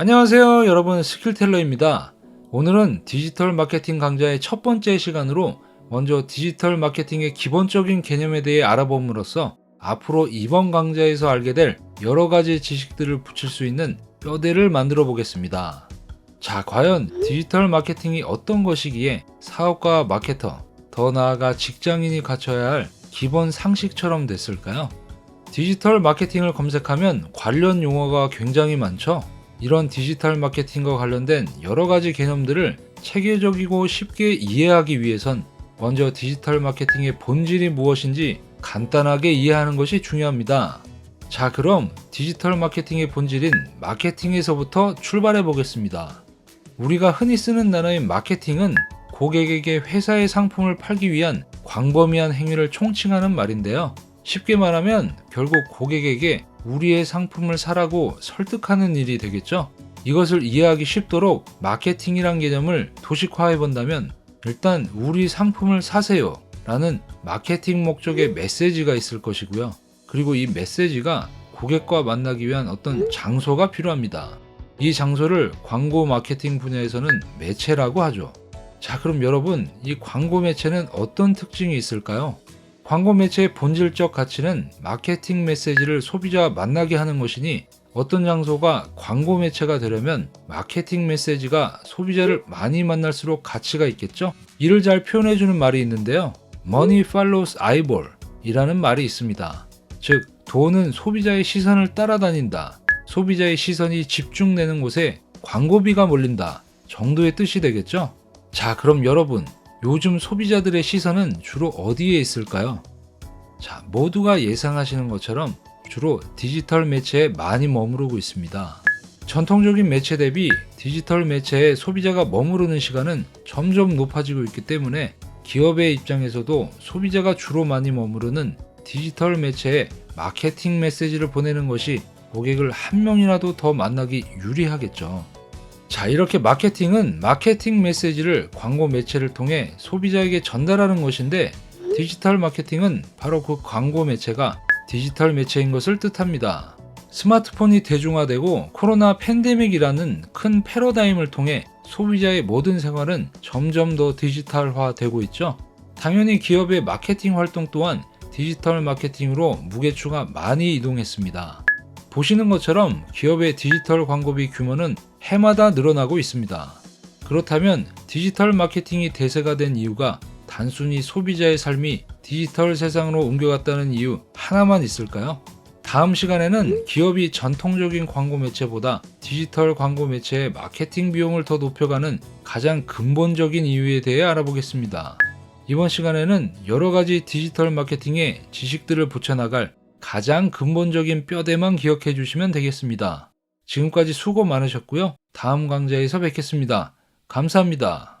안녕하세요 여러분 스킬텔러입니다 오늘은 디지털 마케팅 강좌의 첫 번째 시간으로 먼저 디지털 마케팅의 기본적인 개념에 대해 알아봄으로써 앞으로 이번 강좌에서 알게 될 여러 가지 지식들을 붙일 수 있는 뼈대를 만들어 보겠습니다 자 과연 디지털 마케팅이 어떤 것이기에 사업가 마케터 더 나아가 직장인이 갖춰야 할 기본 상식처럼 됐을까요? 디지털 마케팅을 검색하면 관련 용어가 굉장히 많죠. 이런 디지털 마케팅과 관련된 여러 가지 개념들을 체계적이고 쉽게 이해하기 위해선 먼저 디지털 마케팅의 본질이 무엇인지 간단하게 이해하는 것이 중요합니다. 자, 그럼 디지털 마케팅의 본질인 마케팅에서부터 출발해 보겠습니다. 우리가 흔히 쓰는 단어인 마케팅은 고객에게 회사의 상품을 팔기 위한 광범위한 행위를 총칭하는 말인데요. 쉽게 말하면 결국 고객에게 우리의 상품을 사라고 설득하는 일이 되겠죠. 이것을 이해하기 쉽도록 마케팅이란 개념을 도식화해 본다면 일단 우리 상품을 사세요 라는 마케팅 목적의 메시지가 있을 것이고요. 그리고 이 메시지가 고객과 만나기 위한 어떤 장소가 필요합니다. 이 장소를 광고 마케팅 분야에서는 매체라고 하죠. 자, 그럼 여러분, 이 광고 매체는 어떤 특징이 있을까요? 광고 매체의 본질적 가치는 마케팅 메시지를 소비자와 만나게 하는 것이니 어떤 장소가 광고 매체가 되려면 마케팅 메시지가 소비자를 많이 만날수록 가치가 있겠죠? 이를 잘 표현해주는 말이 있는데요. Money follows eyeball 이라는 말이 있습니다. 즉, 돈은 소비자의 시선을 따라다닌다. 소비자의 시선이 집중되는 곳에 광고비가 몰린다. 정도의 뜻이 되겠죠? 자, 그럼 여러분, 요즘 소비자들의 시선은 주로 어디에 있을까요? 자, 모두가 예상하시는 것처럼 주로 디지털 매체에 많이 머무르고 있습니다. 전통적인 매체 대비 디지털 매체에 소비자가 머무르는 시간은 점점 높아지고 있기 때문에 기업의 입장에서도 소비자가 주로 많이 머무르는 디지털 매체에 마케팅 메시지를 보내는 것이 고객을 한 명이라도 더 만나기 유리하겠죠. 자, 이렇게 마케팅은 마케팅 메시지를 광고 매체를 통해 소비자에게 전달하는 것인데 디지털 마케팅은 바로 그 광고 매체가 디지털 매체인 것을 뜻합니다. 스마트폰이 대중화되고 코로나 팬데믹이라는 큰 패러다임을 통해 소비자의 모든 생활은 점점 더 디지털화 되고 있죠. 당연히 기업의 마케팅 활동 또한 디지털 마케팅으로 무게추가 많이 이동했습니다. 보시는 것처럼 기업의 디지털 광고비 규모는 해마다 늘어나고 있습니다. 그렇다면 디지털 마케팅이 대세가 된 이유가 단순히 소비자의 삶이 디지털 세상으로 옮겨갔다는 이유 하나만 있을까요? 다음 시간에는 기업이 전통적인 광고 매체보다 디지털 광고 매체의 마케팅 비용을 더 높여가는 가장 근본적인 이유에 대해 알아보겠습니다. 이번 시간에는 여러 가지 디지털 마케팅의 지식들을 붙여나갈 가장 근본적인 뼈대만 기억해 주시면 되겠습니다. 지금까지 수고 많으셨고요. 다음 강좌에서 뵙겠습니다. 감사합니다.